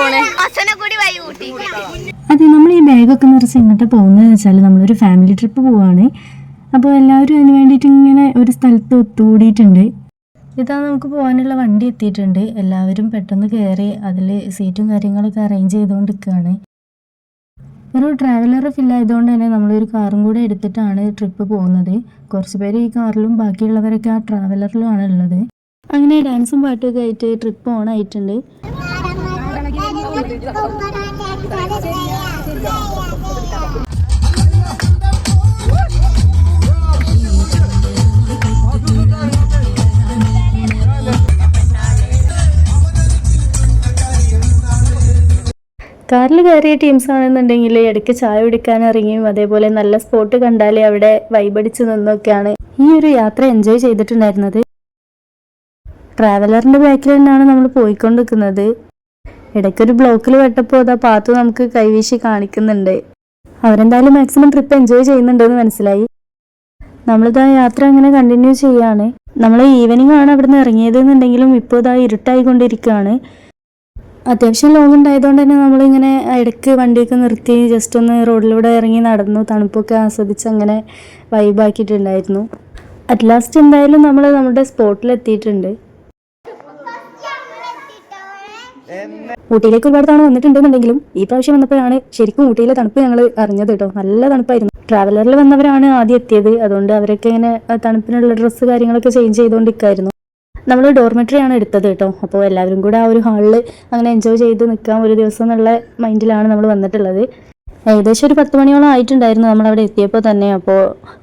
പോണേ? അതെ നമ്മൾ ഈ ബാഗൊക്കെ നിറച്ച് എങ്ങോട്ടാ പോകുന്നതെന്ന് വെച്ചാൽ നമ്മളൊരു ഫാമിലി ട്രിപ്പ് പോവാണ്. അപ്പോൾ എല്ലാവരും അതിന് വേണ്ടിയിട്ട് ഇങ്ങനെ ഒരു സ്ഥലത്ത് ഒത്തുകൂടിയിട്ടുണ്ട്. ഇതാ നമുക്ക് പോകാനുള്ള വണ്ടി എത്തിയിട്ടുണ്ട്. എല്ലാവരും പെട്ടെന്ന് കയറി അതിൽ സീറ്റും കാര്യങ്ങളൊക്കെ അറേഞ്ച് ചെയ്തുകൊണ്ടിരിക്കുകയാണ്. ഒരു ട്രാവലർ ഫില്ലായതുകൊണ്ട് തന്നെ നമ്മളൊരു കാറും കൂടെ എടുത്തിട്ടാണ് ട്രിപ്പ് പോകുന്നത്. കുറച്ച് പേര് ഈ കാറിലും ബാക്കിയുള്ളവരൊക്കെ ആ ട്രാവലറിലുമാണ് ഉള്ളത് അങ്ങനെ ഡാൻസും പാട്ടൊക്കെ ആയിട്ട് ട്രിപ്പ് ഓൺ ആയിട്ടുണ്ട്. കാറിൽ കയറിയ ടീംസ് ആണെന്നുണ്ടെങ്കിൽ ഇടയ്ക്ക് ചായ കുടിക്കാൻ ഇറങ്ങിയും അതേപോലെ നല്ല സ്പോട്ട് കണ്ടാലേ അവിടെ വൈബടിച്ച് നിന്നൊക്കെയാണ് ഈ ഒരു യാത്ര എൻജോയ് ചെയ്തിട്ടുണ്ടായിരുന്നത്. ട്രാവലറിന്റെ ബാക്കിൽ തന്നെയാണ് നമ്മൾ പോയിക്കൊണ്ടിരിക്കുന്നത്. ഇടയ്ക്കൊരു ബ്ലോക്കിൽ വെട്ടപ്പോൾ അതാ പാത്ത് നമുക്ക് കൈവീശി കാണിക്കുന്നുണ്ട്. അവരെന്തായാലും മാക്സിമം ട്രിപ്പ് എൻജോയ് ചെയ്യുന്നുണ്ടെന്ന് മനസ്സിലായി. നമ്മളിതാ യാത്ര അങ്ങനെ കണ്ടിന്യൂ ചെയ്യാണ്. നമ്മൾ ഈവനിങ് ആണ് അവിടെ നിന്ന് ഇറങ്ങിയത് എന്നുണ്ടെങ്കിലും ഇപ്പോൾ ഇതാ ഇരുട്ടായിക്കൊണ്ടിരിക്കുകയാണ്. അത്യാവശ്യം ലോങ് ഉണ്ടായതുകൊണ്ട് തന്നെ നമ്മളിങ്ങനെ ഇടയ്ക്ക് വണ്ടിയൊക്കെ നിർത്തി ജസ്റ്റ് ഒന്ന് റോഡിലൂടെ ഇറങ്ങി നടന്നു. തണുപ്പൊക്കെ ആസ്വദിച്ച് അങ്ങനെ വൈബാക്കിയിട്ടുണ്ടായിരുന്നു അറ്റ് ലാസ്റ്റ് എന്തായാലും നമ്മൾ നമ്മുടെ സ്പോട്ടിൽ എത്തിയിട്ടുണ്ട് ഊട്ടിയിലേക്ക് ഒരുപാട് തവണ വന്നിട്ടുണ്ടെന്നുണ്ടെങ്കിലും ഈ പ്രാവശ്യം വന്നപ്പോഴാണ് ശരിക്കും ഊട്ടിയിലെ തണുപ്പ് ഞങ്ങൾ അറിഞ്ഞത് കേട്ടോ. നല്ല തണുപ്പായിരുന്നു. ട്രാവലറിൽ വന്നവരാണ് ആദ്യം എത്തിയത്. അതുകൊണ്ട് അവരൊക്കെ ഇങ്ങനെ തണുപ്പിനുള്ള ഡ്രസ്സ് കാര്യങ്ങളൊക്കെ ചേഞ്ച് ചെയ്തുകൊണ്ടിരിക്കുന്നു നമ്മൾ ഡോർമെറ്ററി ആണ് എടുത്തത് കേട്ടോ. അപ്പോൾ എല്ലാവരും കൂടെ ആ ഒരു ഹാളിൽ അങ്ങനെ എൻജോയ് ചെയ്ത് നിൽക്കാം ഒരു ദിവസം എന്നുള്ള മൈൻഡിലാണ് നമ്മൾ വന്നിട്ടുള്ളത്. ഏകദേശം ഒരു പത്ത് മണിയോളം ആയിട്ടുണ്ടായിരുന്നു നമ്മൾ അവിടെ എത്തിയപ്പോൾ തന്നെ. അപ്പോൾ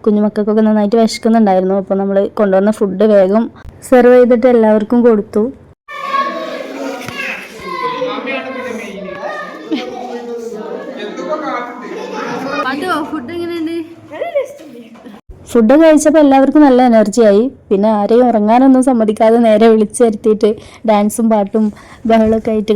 കുഞ്ഞുമക്കൾക്കൊക്കെ നന്നായിട്ട് വിശക്കുന്നുണ്ടായിരുന്നു. അപ്പോൾ നമ്മൾ കൊണ്ടുവന്ന ഫുഡ് വേഗം സെർവ് ചെയ്തിട്ട് എല്ലാവർക്കും കൊടുത്തു. ഫുഡ് എങ്ങനെയുണ്ട്? കഴിച്ചപ്പോൾ എല്ലാവർക്കും നല്ല എനർജി ആയി. പിന്നെ ആരെയും ഉറങ്ങാനൊന്നും സമ്മതിക്കാതെ നേരെ വിളിച്ചു വരുത്തിയിട്ട് ഡാൻസും പാട്ടും ബഹളമൊക്കെ ആയിട്ട്.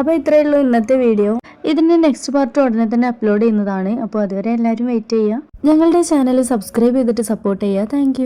അപ്പോൾ ഇത്രയേ ഉള്ളൂ ഇന്നത്തെ വീഡിയോ. ഇതിന്റെ നെക്സ്റ്റ് പാർട്ട് ഉടനെ തന്നെ അപ്ലോഡ് ചെയ്യുന്നതാണ്. അപ്പോൾ അതുവരെ എല്ലാവരും വെയിറ്റ് ചെയ്യുക. ഞങ്ങളുടെ ചാനൽ സബ്സ്ക്രൈബ് ചെയ്തിട്ട് സപ്പോർട്ട് ചെയ്യുക. താങ്ക്